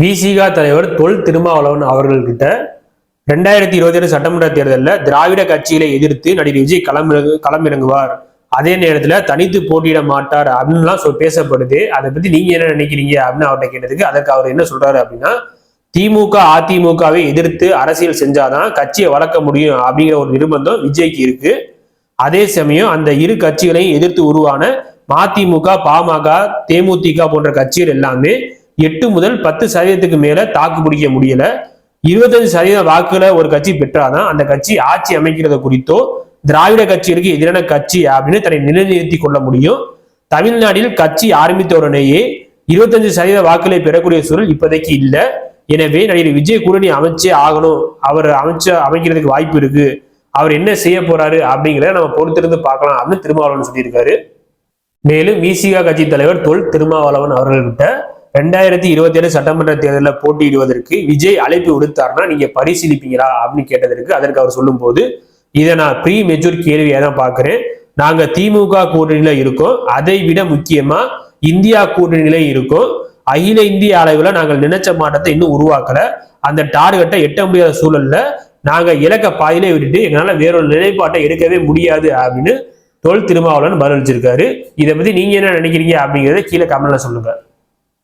விசிகா தலைவர் தொல் திருமாவளவன் அவர்கள்கிட்ட ரெண்டாயிரத்தி இருபத்தி ஏழு சட்டமன்ற தேர்தலில் திராவிட கட்சிகளை எதிர்த்து நடிகர் விஜய் களமிறங்கு களமிறங்குவார். அதே நேரத்தில் தனித்து போட்டியிட மாட்டார் அப்படின்லாம் சொல் பேசப்படுது. அதை பத்தி நீங்க என்ன நினைக்கிறீங்க அப்படின்னு அவர்கிட்ட கேட்டதுக்கு அதற்கு அவர் என்ன சொல்றாரு அப்படின்னா திமுக அதிமுகவை எதிர்த்து அரசியல் செஞ்சாதான் கட்சியை வளர்க்க முடியும் அப்படிங்கிற ஒரு நிர்பந்தம் விஜய்க்கு இருக்கு. அதே சமயம் அந்த இரு கட்சிகளையும் எதிர்த்து உருவான மதிமுக பாமக தேமுதிக போன்ற கட்சிகள் எல்லாமே எட்டு முதல் பத்து சதவீதத்துக்கு மேல தாக்கு பிடிக்க முடியல. இருபத்தஞ்சு சதவீத வாக்குகளை ஒரு கட்சி பெற்றாதான் அந்த கட்சி ஆட்சி அமைக்கிறது குறித்தோ திராவிட கட்சிகளுக்கு எதிரான கட்சி அப்படின்னு தன்னை நிலைநிறுத்தி கொள்ள முடியும். தமிழ்நாட்டில் கட்சி ஆரம்பித்த உடனேயே இருபத்தஞ்சு சதவீத வாக்குகளை பெறக்கூடிய சூழல் இப்போதைக்கு இல்லை. எனவே நடிகர் விஜய் கூட்டணி அமைச்சே ஆகணும். அவர் அமைச்ச அமைக்கிறதுக்கு வாய்ப்பு இருக்கு. அவர் என்ன செய்ய போறாரு அப்படிங்கிறத நம்ம பொறுத்திருந்து பார்க்கலாம் அப்படின்னு திருமாவளவன் சொல்லியிருக்காரு. மேலும் விசிகா கட்சி தலைவர் தொல் திருமாவளவன் அவர்கள்கிட்ட ரெண்டாயிரத்தி இருபத்தி ஏழு சட்டமன்ற தேர்தலில் போட்டியிடுவதற்கு விஜய் அழைப்பு விடுத்தார்னா நீங்க பரிசீலிப்பீங்களா அப்படின்னு கேட்டதற்கு அதற்கு அவர் சொல்லும்போது இதை நான் ப்ரீ மெச்சூர் கேள்வியாக தான் பார்க்குறேன். நாங்க திமுக கூட்டணியில இருக்கோம். அதை விட முக்கியமா இந்தியா கூட்டணியில இருக்கோம். அகில இந்திய அளவில் நாங்கள் நினைச்ச மாற்றத்தை இன்னும் உருவாக்கல. அந்த டார்கெட்டை எட்ட முடியாத சூழல்ல நாங்க இலக்க பாதியிலே விட்டுட்டு எங்களால வேறொரு நிலைப்பாட்டை எடுக்கவே முடியாது அப்படின்னு தொல் திருமாவளவன் பதிலளிச்சிருக்காரு. இதை பத்தி நீங்க என்ன நினைக்கிறீங்க அப்படிங்கிறத கீழே கமெண்ட்ல சொல்லுங்க.